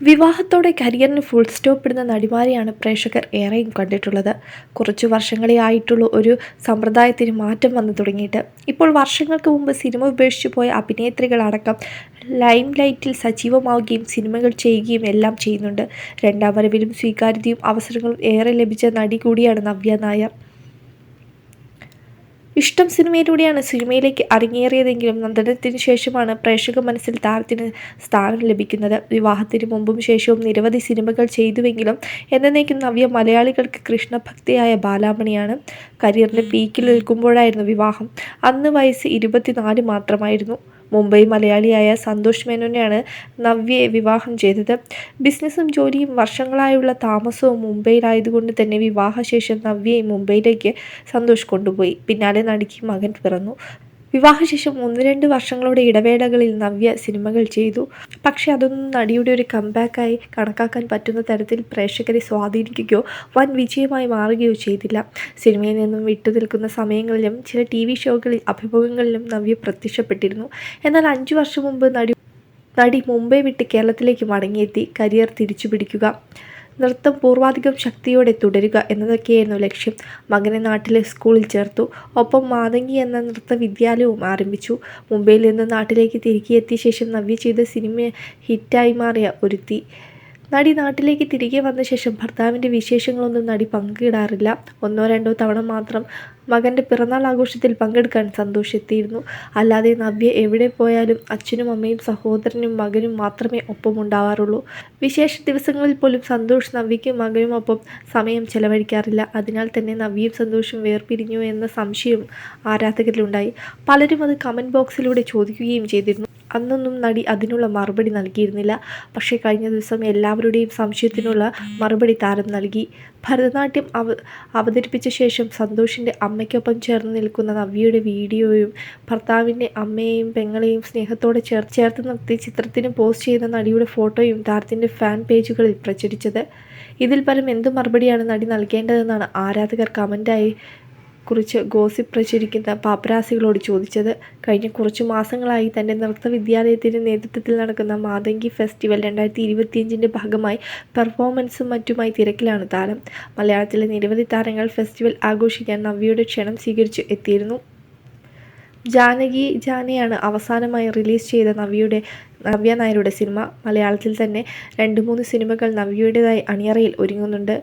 വിവാഹത്തോടെ കരിയറിന് full stop ഇടുന്ന നടിമാരെയാണ് പ്രേക്ഷകർ ഏറെയും കണ്ടിട്ടുള്ളത്. കുറച്ചു വർഷങ്ങളെ ആയിട്ടുള്ള ഒരു സമ്പ്രദായത്തിന് മാറ്റം വന്നു തുടങ്ങിയിട്ട്. ഇപ്പോൾ വർഷങ്ങൾക്ക് മുമ്പ് സിനിമ ഉപേക്ഷിച്ചു പോയ അഭിനേത്രികളടക്കം ലൈം ലൈറ്റിൽ സജീവമാവുകയും സിനിമകൾ ചെയ്യുകയും എല്ലാം ചെയ്യുന്നുണ്ട്. രണ്ടാം വരവിലും സ്വീകാര്യതയും അവസരങ്ങളും ഏറെ ലഭിച്ച നടി കൂടിയാണ് നവ്യ നായർ. ഇഷ്ടം സിനിമയിലൂടെയാണ് സിനിമയിലേക്ക് അരങ്ങേറിയതെങ്കിലും നന്ദനത്തിന് ശേഷമാണ് പ്രേക്ഷക മനസ്സിൽ താരത്തിന് സ്ഥാനം ലഭിക്കുന്നത്. വിവാഹത്തിന് മുമ്പും ശേഷവും നിരവധി സിനിമകൾ ചെയ്തുവെങ്കിലും എന്നേക്കും നവ്യ മലയാളികൾക്ക് കൃഷ്ണഭക്തിയായ ബാലാമണിയാണ് കരിയറിന്റെ പീക്കിൽ നിൽക്കുമ്പോഴായിരുന്നു വിവാഹം. അന്ന് വയസ്സ് ഇരുപത്തിനാല് മാത്രമായിരുന്നു. മുംബൈ മലയാളിയായ സന്തോഷ് മേനോനെയാണ് നവ്യയെ വിവാഹം ചെയ്തത്. ബിസിനസ്സും ജോലിയും വർഷങ്ങളായുള്ള താമസവും മുംബൈയിലായതുകൊണ്ട് തന്നെ വിവാഹശേഷം നവ്യയെ മുംബൈയിലേക്ക് സന്തോഷ് കൊണ്ടുപോയി. പിന്നാലെ നടിക്ക് മകൻ പിറന്നു. വിവാഹശേഷം ഒന്ന് രണ്ട് വർഷങ്ങളുടെ ഇടവേളകളിൽ നവ്യ സിനിമകൾ ചെയ്തു. പക്ഷെ അതൊന്നും നടിയുടെ ഒരു കംബാക്കായി കണക്കാക്കാൻ പറ്റുന്ന തരത്തിൽ പ്രേക്ഷകരെ സ്വാധീനിക്കുകയോ വൻ വിജയമായി മാറുകയോ ചെയ്തില്ല. സിനിമയിൽ നിന്നും വിട്ടുനിൽക്കുന്ന സമയങ്ങളിലും ചില ടി വി ഷോകളിൽ അഭിമുഖങ്ങളിലും നവ്യ പ്രത്യക്ഷപ്പെട്ടിരുന്നു. എന്നാൽ അഞ്ചു വർഷം മുമ്പ് നടി നടി മുംബൈ വിട്ട് കേരളത്തിലേക്ക് മടങ്ങിയെത്തി. കരിയർ തിരിച്ചു പിടിക്കുക നൃത്തം പൂർവാധികം ശക്തിയോടെ തുടരുക എന്നതൊക്കെയായിരുന്നു ലക്ഷ്യം. മകനെ നാട്ടിലെ സ്കൂളിൽ ചേർത്തു. ഒപ്പം മാതങ്കി എന്ന നൃത്ത വിദ്യാലയവും ആരംഭിച്ചു. മുംബൈയിൽ നിന്ന് നാട്ടിലേക്ക് തിരികെ എത്തിയ ശേഷം നവ്യ ചെയ്ത സിനിമ ഹിറ്റായി മാറിയ ഒരുത്തി. നടി നാട്ടിലേക്ക് തിരികെ വന്ന ശേഷം ഭർത്താവിന്റെ വിശേഷങ്ങളൊന്നും നടി പങ്കിടാറില്ല. ഒന്നോ രണ്ടോ തവണ മാത്രം മകന്റെ പിറന്നാൾ ആഘോഷത്തിൽ പങ്കെടുക്കാൻ സന്തോഷെത്തിയിരുന്നു അല്ലാതെ നവ്യ എവിടെ പോയാലും അച്ഛനും അമ്മയും സഹോദരനും മകനും മാത്രമേ ഒപ്പമുണ്ടാവാറുള്ളൂ. വിശേഷ ദിവസങ്ങളിൽ പോലും സന്തോഷ് നവ്യയ്ക്കും മകനും ഒപ്പം സമയം ചെലവഴിക്കാറില്ല. അതിനാൽ തന്നെ നവ്യയും സന്തോഷം വേർപിരിഞ്ഞു എന്ന സംശയം ആരാധകരിലുണ്ടായി. പലരും അത് കമന്റ് ബോക്സിലൂടെ ചോദിക്കുകയും ചെയ്തിരുന്നു. അന്നൊന്നും നടി അതിനുള്ള മറുപടി നൽകിയിരുന്നില്ല. പക്ഷേ കഴിഞ്ഞ ദിവസം എല്ലാവരുടെയും സംശയത്തിനുള്ള മറുപടി താരം നൽകി. ഭരതനാട്യം അവ അവതരിപ്പിച്ച ശേഷം സന്തോഷിന്റെ അമ്മയ്ക്കൊപ്പം ചേർന്ന് നിൽക്കുന്ന നവ്യയുടെ വീഡിയോയും ഭർത്താവിന്റെ അമ്മയെയും പെങ്ങളെയും സ്നേഹത്തോടെ ചേർ ചേർത്ത് നിർത്തി ചിത്രത്തിന് പോസ്റ്റ് ചെയ്യുന്ന നടിയുടെ ഫോട്ടോയും താരത്തിന്റെ ഫാൻ പേജുകളിൽ പ്രചരിച്ചത്. ഇതിൽ പരം എന്ത് മറുപടിയാണ് നടി നൽകേണ്ടതെന്നാണ് ആരാധകർ കമന്റായി കുറിച്ച് ഗോസിപ്പ് പ്രചരിക്കുന്ന പാപ്പരാസികളോട് ചോദിച്ചത്. കഴിഞ്ഞ കുറച്ച് മാസങ്ങളായി തന്റെ നൃത്ത വിദ്യാലയത്തിന്റെ നേതൃത്വത്തിൽ നടക്കുന്ന മാതങ്കി ഫെസ്റ്റിവൽ രണ്ടായിരത്തി ഇരുപത്തിയഞ്ചിന്റെ ഭാഗമായി പെർഫോമൻസും മറ്റുമായി തിരക്കിലാണ് താരം. മലയാളത്തിലെ നിരവധി താരങ്ങൾ ഫെസ്റ്റിവൽ ആഘോഷിക്കാൻ നവ്യയുടെ ക്ഷണം സ്വീകരിച്ച് എത്തിയിരുന്നു. ജാനകി ജാനയാണ് അവസാനമായി റിലീസ് ചെയ്ത നവ്യയുടെ നവ്യ നായരുടെ സിനിമ. മലയാളത്തിൽ തന്നെ രണ്ട് മൂന്ന് സിനിമകൾ നവ്യയുടേതായി അണിയറയിൽ ഒരുങ്ങുന്നുണ്ട്.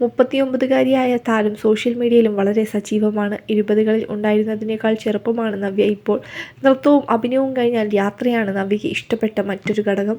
മുപ്പത്തിയൊമ്പതുകാരിയായ താരം സോഷ്യൽ മീഡിയയിലും വളരെ സജീവമാണ്. ഇരുപതുകളിൽ ഉണ്ടായിരുന്നതിനേക്കാൾ ചെറുപ്പമാണ് നവ്യ ഇപ്പോൾ. നൃത്തവും അഭിനയവും കഴിഞ്ഞാൽ യാത്രയാണ് നവ്യയ്ക്ക് ഇഷ്ടപ്പെട്ട മറ്റൊരു ഘടകം.